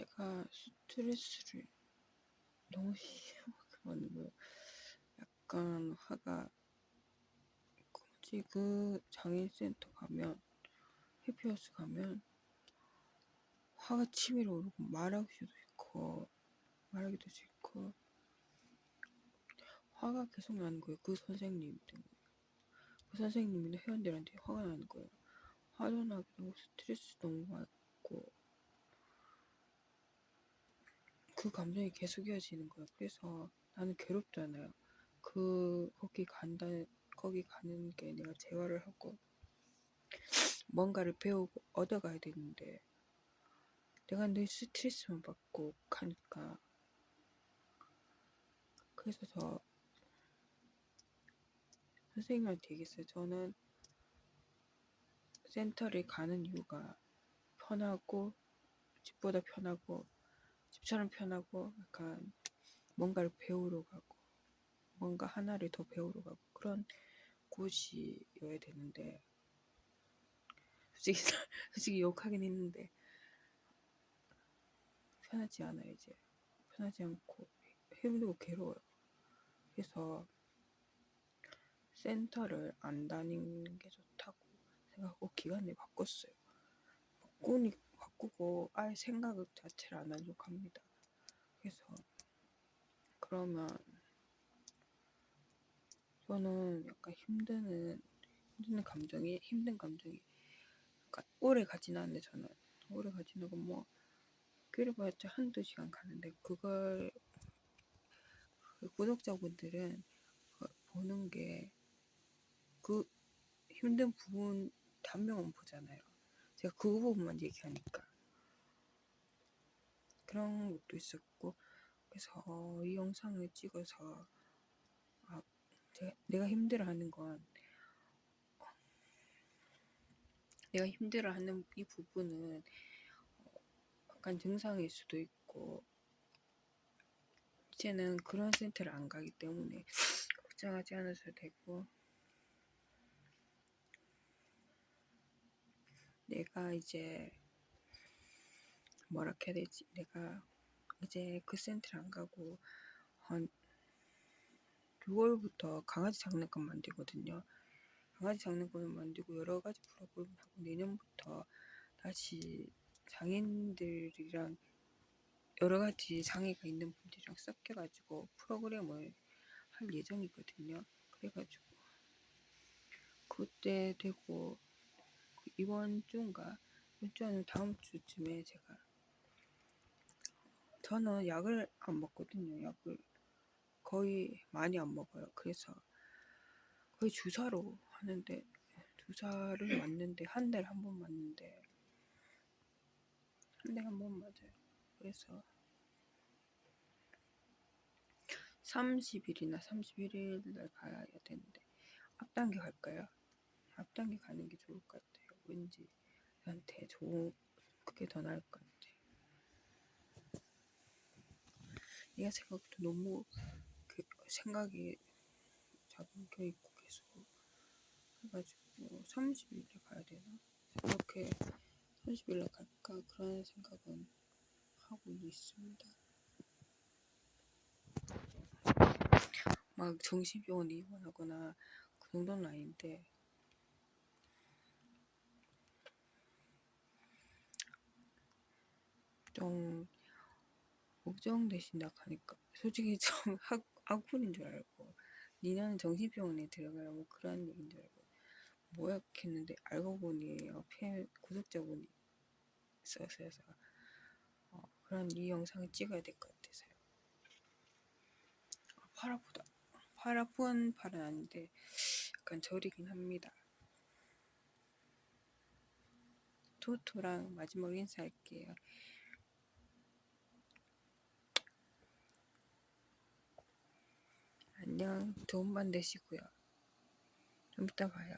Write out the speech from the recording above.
제가 스트레스를 너무 심하게 받는 거예요. 약간 화가 굳이 그 장애인센터 가면 해피하우스 가면 화가 치밀어 오르고 말하기도 싫고 말하기도 싫고 화가 계속 나는 거예요. 그 선생님 때문에. 그 선생님이나 회원들한테 화가 나는 거예요. 화도 나고 스트레스 너무 받고 그 감정이 계속 이어지는 거예요. 그래서 나는 괴롭잖아요. 그 거기 간다 거기 가는 게 내가 재활을 하고 뭔가를 배우고 얻어가야 되는데 내가 늘 스트레스만 받고 가니까 그래서 저 선생님한테 얘기했어요. 저는 센터를 가는 이유가 편하고 집보다 편하고 집처럼 편하고 약간 뭔가를 배우러 가고 뭔가 하나를 더 배우러 가고 그런 곳이어야 되는데 솔직히 솔직히 욕하긴 했는데 편하지 않아요 이제. 편하지 않고 힘들고 괴로워요. 그래서 센터를 안 다니는 게 좋다고 생각하고 기간을 바꿨어요. 바꾸니 바꾸고 아예 생각 자체를 안 하려고 합니다 그래서 그러면 저는 약간 힘드는 힘드는 감정이 힘든 감정이 그러니까 오래 가진 않는데 저는 오래 가진 않고 뭐 길어봤자 한두 시간 가는데 그걸 그 구독자분들은 그 보는 게 그 힘든 부분 단명은 보잖아요. 제가 그 부분만 얘기하니까 그런 것도 있었고 그래서 이 영상을 찍어서 아, 제가, 내가 힘들어하는 건 내가 힘들어하는 이 부분은 약간 증상일 수도 있고 이제는 그런 센터를 안 가기 때문에 걱정하지 않으셔도 되고. 내가 이제 뭐라 해야 되지 내가 이제 그 센터를 안 가고 한 6월부터 강아지 장난감 만들거든요. 강아지 장난감을 만들고 여러 가지 프로그램을 하고 내년부터 다시 장애인들이랑 여러 가지 장애가 있는 분들이랑 섞여가지고 프로그램을 할 예정이거든요. 그래가지고 그때 되고 이번 주인가 이번 주 아니면 다음 주쯤에 제가 저는 약을 안 먹거든요. 약을 거의 많이 안 먹어요. 그래서 거의 주사로 하는데 주사를 맞는데 한 달에 한 번 맞는데 한 달에 한 번 맞아요. 그래서 30일이나 31일 날 가야 되는데 앞당겨 갈까요? 앞당겨 가는 게 좋을 것 같아요. 왠지 저한테 좋은 그게 더 나을 것 같아요. 얘가 생각도 너무 그 생각이 잡혀 있고 계속 해가지고 30일에 가야 되나? 이렇게 30일에 갈까 그런 생각은 하고 있습니다. 막 정신병원 입원하거나 그 정도는 아닌데 좀 걱정되신다 하니까 솔직히 좀 학, 악플인 줄 알고 니네는 정신병원에 들어가라 뭐 그런 얘기인 줄 알고 뭐야 했는데 알고 보니 옆에 구독자분이 있어서 어, 그런 이 영상을 찍어야 될 것 같아서요. 아, 팔 아프다. 팔 아픈 팔은 아닌데 약간 저리긴 합니다. 토토랑 마지막 인사할게요. 좋은 밤 되시고요. 좀 이따 봐요.